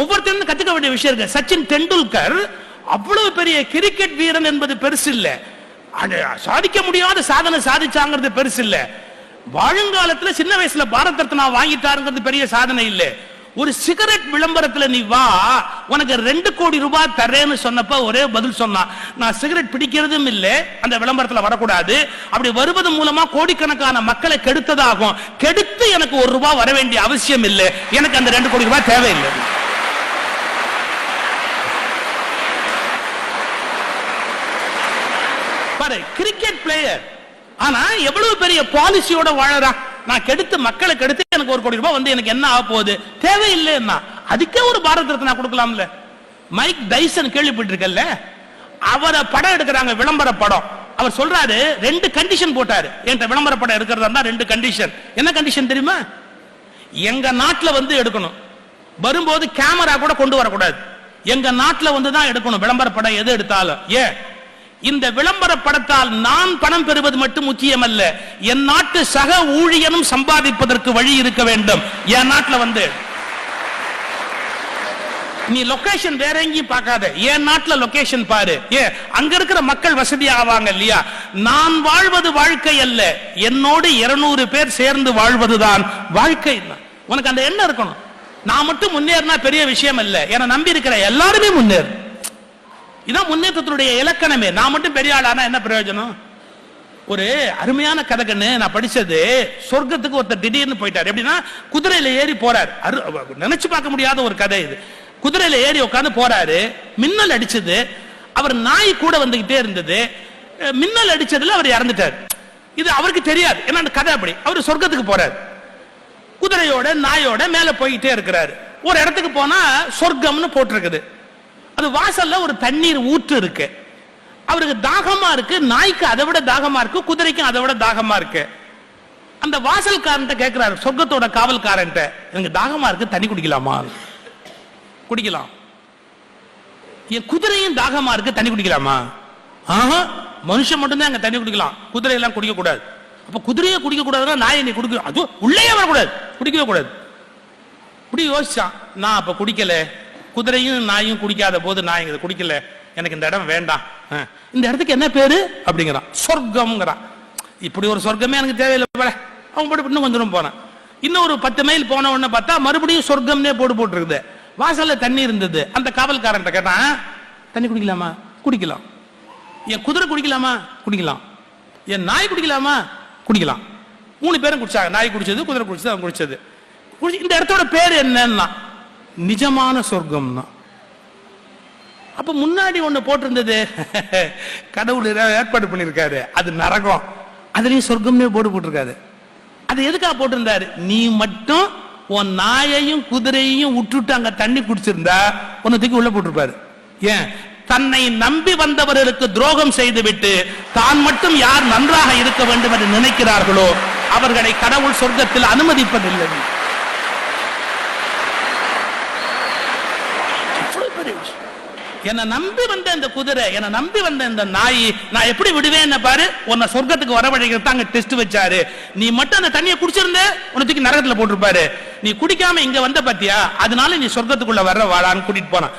ஒவ்வொருத்தரும் கத்துக்க வேண்டிய விஷயம் இருக்கு. சச்சின் டெண்டுல்கர் அவ்வளவு பெரிய கிரிக்கெட் வீரன் என்பது பெருசு இல்ல. சாதிக்க முடியாத சாதனை சாதிச்சாங்கிறது பெருசு இல்ல. வாழுங்காலத்துல சின்ன வயசுல பாரத் ரத்னா வாங்கிட்டாருங்கிறது பெரிய சாதனை இல்ல. ஒரு சிகரெட் விளம்பரத்துல நீ வா உனக்கு ரெண்டு கோடி ரூபாய் தரேன்னு சொன்னப்ப ஒரே பதில் சொன்னான். நான் சிகரெட் பிடிக்கிறதும் இல்ல அந்த விளம்பரத்துல வரக்கூடாது. அப்படி வருவது மூலமா கோடிக்கணக்கான மக்களை கெடுத்ததாகும். கெடுத்து எனக்கு ஒரு ரூபாய் வர வேண்டிய அவசியம் இல்லை. எனக்கு அந்த ரெண்டு கோடி ரூபாய் தேவையில்லை. பாரு கிரிக்கெட் பிளேயர் ஆனா எவ்வளவு பெரிய பாலிசியோட வாழறான் நான் கெடுத்து மக்களை கெடுத்து எனக்கு ஒரு கோடி ரூபாய் வந்து எனக்கு என்ன ஆக போகுது? தேவையில்லைன்னா அதுக்கே ஒரு பாரத ரத்னா கொடுக்கலாம்ல? மைக் டைசன் கேள்விப்பட்டிருக்கல்ல? அவரை படம் எடுக்கிறாங்க விளம்பர படம். அவர் சொல்றாரு ரெண்டு கண்டிஷன் போட்டாரு. என்கிட்ட விளம்பர படம் எடுக்கிறதா இருந்தா ரெண்டு கண்டிஷன் என்ன கண்டிஷன் தெரியுமா? எங்க நாட்டில் வந்து எடுக்கணும். வரும்போது கேமரா கூட கொண்டு வரக்கூடாது. எங்க நாட்டில் வந்து தான் எடுக்கணும். விளம்பர படம் எது எடுத்தாலும். ஏன்? இந்த விளம்பர படத்தால் நான் பணம் பெறுவது மட்டும் முக்கியம் அல்ல என் நாட்டு சக ஊழியனும் சம்பாதிப்பதற்கு வழி இருக்க வேண்டும். என் நாட்டில் வந்து நீ லொகேஷன் வேற எங்கேயும் பார்க்காத. என் நாட்டில் லொகேஷன் பாரு. ஏ அங்க இருக்கிற மக்கள் வசதி ஆவாங்க இல்லையா? நான் வாழ்வது வாழ்க்கை அல்ல. என்னோடு இருநூறு பேர் சேர்ந்து வாழ்வதுதான் வாழ்க்கை உனக்கு அந்த எண்ணம் இருக்கணும். நான் மட்டும் முன்னேறினா பெரிய விஷயம் இல்லை. என நம்பி இருக்கிற எல்லாருமே முன்னேறு. இதான் முன்னேற்றத்தினுடைய இலக்கணமே. நான் மட்டும் பெரிய ஆளானா என்ன பிரயோஜனம்? ஒரு அருமையான கதை கண்ணு நான் படிச்சது சொர்க்கத்துக்கு ஒருத்தர் திடீர்னு போயிட்டார். எப்படின்னா குதிரையில ஏறி போறார். அரு- நினைச்சு பார்க்க முடியாத ஒரு கதை இது. குதிரையில ஏறி உட்காந்து போறாரு. மின்னல் அடிச்சது. அவர் நாய் கூட வந்துகிட்டே இருந்தது. மின்னல் அடிச்சதுல அவர் இறந்துட்டார். இது அவருக்கு தெரியாது. ஏன்னா அந்த கதை அப்படி. அவர் சொர்க்கத்துக்கு போறாரு. குதிரையோட நாயோட மேல போயிட்டே இருக்கிறாரு. ஒரு இடத்துக்கு போனா சொர்க்கம்னு போட்டிருக்குது. அது வாசல்ல ஒரு தண்ணீர் ஊற்று இருக்கு. அவருக்கு தாகமா இருக்கு. நாய்க்கு அதை விட தாகமா இருக்கு. குதிரைக்கும் அதை விட தாகமா இருக்கு. அந்த வாசல்காரன்ட்ட கேட்கிறாரு சொர்க்கத்தோட காவல்காரன்ட்ட. எனக்கு தாகமா இருக்கு. தண்ணி குடிக்கலாமா? குடிக்கலாம். என் குதிரையும் தாகமா இருக்கு. தண்ணி குடிக்கலாமா? ஆஹா மனுஷன் மட்டும்தான் அங்க தண்ணி குடிக்கலாம். குதிரை எல்லாம் குடிக்க கூடாது அப்ப குதிரையை குடிக்க கூடாதுன்னா நாயை நீ குடிக்க அது உள்ளே வரக்கூடாது. குடிக்கவே கூடாது. இப்படி யோசிச்சான். நான் அப்ப குடிக்கல. குதிரையும் நாயும் குடிக்காத போது நான் இங்க குடிக்கல. எனக்கு இந்த இடம் வேண்டாம். இந்த இடத்துக்கு என்ன பேரு? அப்படிங்கிறான். சொர்க்கம்ங்கிறான். இப்படி ஒரு சொர்க்கமே எனக்கு தேவையில்லை போல. அவன் போட்டு இன்னும் கொஞ்சம் போனான் இன்னும் ஒரு பத்து மைல் போன உடனே பார்த்தா மறுபடியும் சொர்க்கம்னே போட்டு போட்டுருக்குது. வாசல்ல தண்ணி இருந்தது. அந்த காவல்காரன்ட்ட கேட்டான் தண்ணி குடிக்கலாமா? குடிக்கலாம். என் குதிரை குடிக்கலாமா? குடிக்கலாம். என் நாய் குடிக்கலாமா? குடிக்கலாம். மூணு பேரும் குடிச்சாங்க. நாய் குடிச்சது குதிரை குடிச்சது அவன் குடிச்சது. குடிச்சு- இந்த இடத்தோட பேர் என்னன்னா நிஜமான சொர்க்கம்னா. அப்ப முன்னாடி ஒண்ணு போட்டிருந்தது. கடவுள் ஏற்பாடு பண்ணிருக்காரு. அது நரகம். அதுலயும் சொர்க்கம்னே போட்டு போட்டிருக்காரு. அது எதுக்காக போட்டிருந்தாரு? நீ மட்டும் உன் நாயையும் குதிரையையும் விட்டுட்டு அங்க தண்ணி குடிச்சிருந்தா உன்னை தூக்கி உள்ள போட்டிருப்பாரு. ஏன்? தன்னை நம்பி வந்தவர்களுக்கு துரோகம் செய்துவிட்டு தான் மட்டும் யார் நன்றாக இருக்க வேண்டும் என்று நினைக்கிறார்களோ அவர்களை கடவுள் சொர்க்கத்தில் அனுமதிப்பதில்லை எவ்வளவு பெரிய விஷயம். என்னை நம்பி வந்த இந்த குதிரை என்னை நம்பி வந்த இந்த நாய் நான் எப்படி விடுவேன் பாரு. உன்னை சொர்க்கத்துக்கு வரவழைக்கிறது அங்க டெஸ்ட் வச்சாரு. நீ மட்டும் அந்த தண்ணியை குடிச்சிருந்த உன்னை தூக்கி நரகத்துல போட்டிருப்பாரு. நீ குடிக்காம இங்க வந்த பாத்தியா? அதனால நீ சொர்க்கத்துக்குள்ள வர்ற வாழான்னு கூட்டிட்டு போனான்.